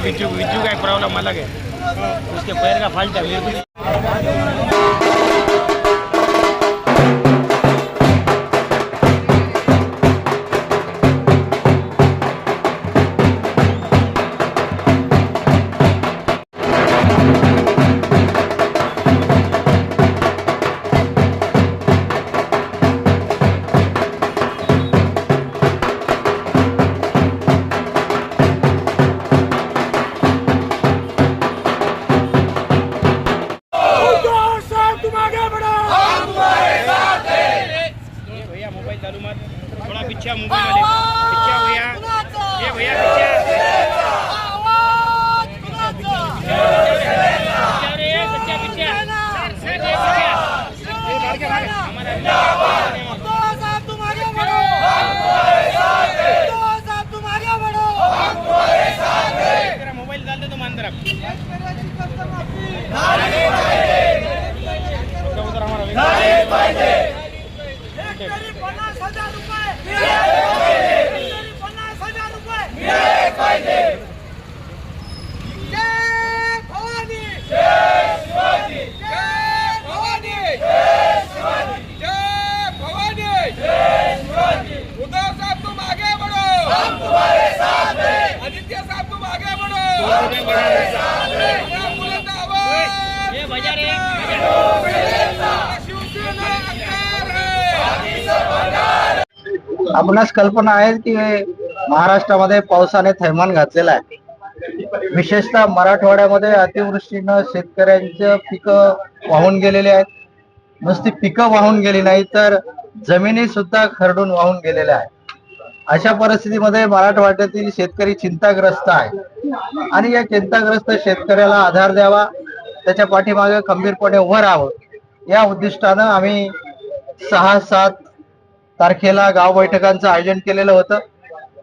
विजू विजू का एक प्रॉब्लम अलग है उसके पैर का फाल्ट है मोबाइल चालू मत थोड़ा पीछे मोबाइल वाले पीछे भैया ये भैया पीछे मोबाइल डाल दे तुम अंदर अब उधर उधर हमारा आपणास कल्पना आहे की महाराष्ट्रामध्ये पावसाने थैमान घातलेला आहे. विशेषतः मराठवाड्यामध्ये अतिवृष्टीनं शेतकऱ्यांचं पिकं वाहून गेलेले आहेत. नुसती पिकं वाहून गेली नाही तर जमिनी सुद्धा खरडून वाहून गेलेल्या आहेत. अशा परिस्थितीमध्ये मराठवाड्यातील शेतकरी चिंताग्रस्त आहे आणि या चिंताग्रस्त शेतकऱ्याला आधार द्यावा त्याच्या पाठीमागे खंबीरपणे उभं राहावं. या उद्दिष्टानं आम्ही सहा सात तारखेला गाव बैठकांचं आयोजन केलेलं होतं.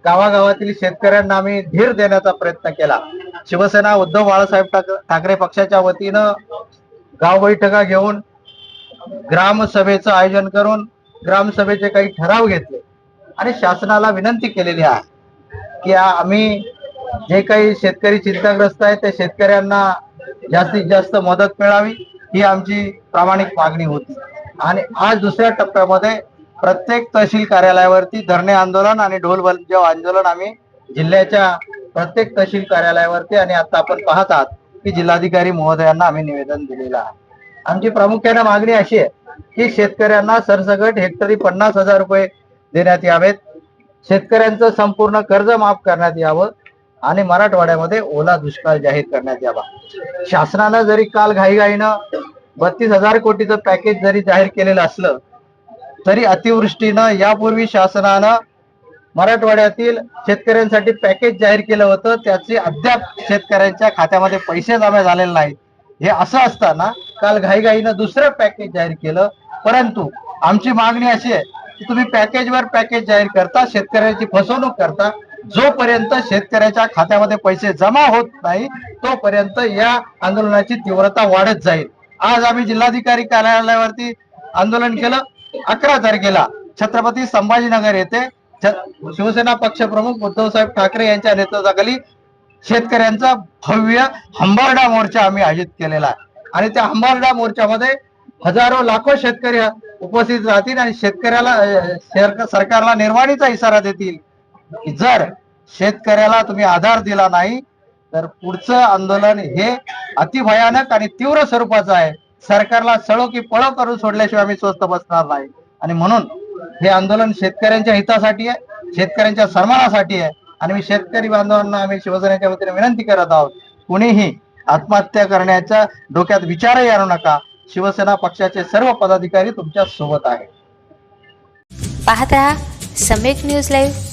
गावागावातील शेतकऱ्यांना आम्ही धीर देण्याचा प्रयत्न केला. शिवसेना उद्धव बाळासाहेब ठाक- ठाकरे पक्षाच्या वतीनं गाव बैठका घेऊन ग्रामसभेचं आयोजन करून ग्रामसभेचे काही ठराव घेतले. आणि शासनाला विनंती केलेली आहे की आम्ही जे काही शेतकरी चिंताग्रस्त आहेत त्या शेतकऱ्यांना जास्तीत जास्त मदत मिळावी ही आमची प्रामाणिक मागणी होती. आणि आज दुसऱ्या टप्प्यामध्ये प्रत्येक तहसील कार्यालयावरती धरणे आंदोलन आणि ढोल बलजाव आंदोलन आम्ही जिल्ह्याच्या प्रत्येक तहसील कार्यालयावरती आणि आता आपण पाहत आहात की जिल्हाधिकारी महोदयांना आम्ही निवेदन दिलेलं आहे. आमची प्रामुख्याने मागणी अशी आहे की शेतकऱ्यांना सरसकट हेक्टरी पन्नास हजार रुपये देण्यात यावेत. शेतकऱ्यांचं संपूर्ण कर्ज माफ करण्यात यावं. आणि मराठवाड्यामध्ये ओला दुष्काळ जाहीर करण्यात यावा. शासनानं जरी काल घाईघाईनं बत्तीस हजार कोटीचं पॅकेज जरी जाहीर केलेलं असलं तरी अतिवृष्टीनं यापूर्वी शासनानं मराठवाड्यातील शेतकऱ्यांसाठी पॅकेज जाहीर केलं होतं. त्याचे अद्याप शेतकऱ्यांच्या खात्यामध्ये पैसे जमा झालेले नाहीत. हे असं असताना काल घाईघाईनं दुसरं पॅकेज जाहीर केलं. परंतु आमची मागणी अशी आहे की तुम्ही पॅकेजवर पॅकेज जाहीर करता शेतकऱ्यांची फसवणूक करता जोपर्यंत शेतकऱ्याच्या खात्यामध्ये पैसे जमा होत नाही तोपर्यंत या आंदोलनाची तीव्रता वाढत जाईल. आज आम्ही जिल्हाधिकारी कार्यालयावरती आंदोलन केलं अकरा तारखेला छत्रपती संभाजीनगर येथे शिवसेना पक्षप्रमुख उद्धवसाहेब ठाकरे यांच्या नेतृत्वाखाली शेतकऱ्यांचा भव्य हंबारडा मोर्चा आम्ही आयोजित केलेला आहे. आणि त्या हंबारडा मोर्चामध्ये हजारो लाखो शेतकरी उपस्थित राहतील आणि शेतकऱ्याला सरकारला निर्वाणीचा इशारा देतील. की जर शेतकऱ्याला तुम्ही आधार दिला नाही तर पुढचं आंदोलन हे अतिभयानक आणि तीव्र स्वरूपाचं आहे. सरकारला सळो की पळो करून सोडल्याशिवाय आम्ही स्वस्त बसणार नाही. आणि म्हणून हे आंदोलन शेतकऱ्यांच्या हितासाठी आहे शेतकऱ्यांच्या सन्मानासाठी आहे. आणि मी शेतकरी बांधवांना आम्ही शिवसेनेच्या वतीने विनंती करत आहोत कुणीही आत्महत्या करण्याच्या डोक्यात विचारही आणू नका. शिवसेना पक्षाचे सर्व पदाधिकारी तुमच्यासोबत आहेत. पाहत राहा सम्यक न्यूज लाईव्ह.